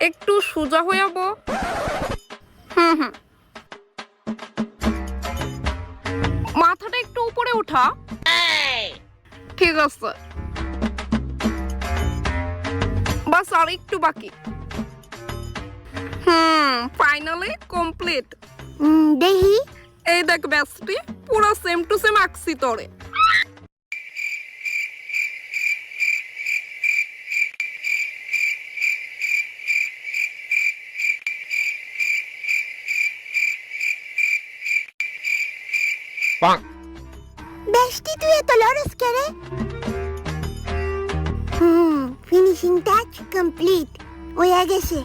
একটু সোজা হয়ে যাব। হুম হুম। মাথাটা একটু উপরে উঠা। ঠিক আছে। বাস আর একটু বাকি। হুম ফাইনালি কমপ্লিট দেখি। এই দেখ ব্যাসটি পুরো সেম টু সেম আঁকছি তোরে। Bang! Besti duetul oro schere? Hmm, finishing touch complete. Oya gese.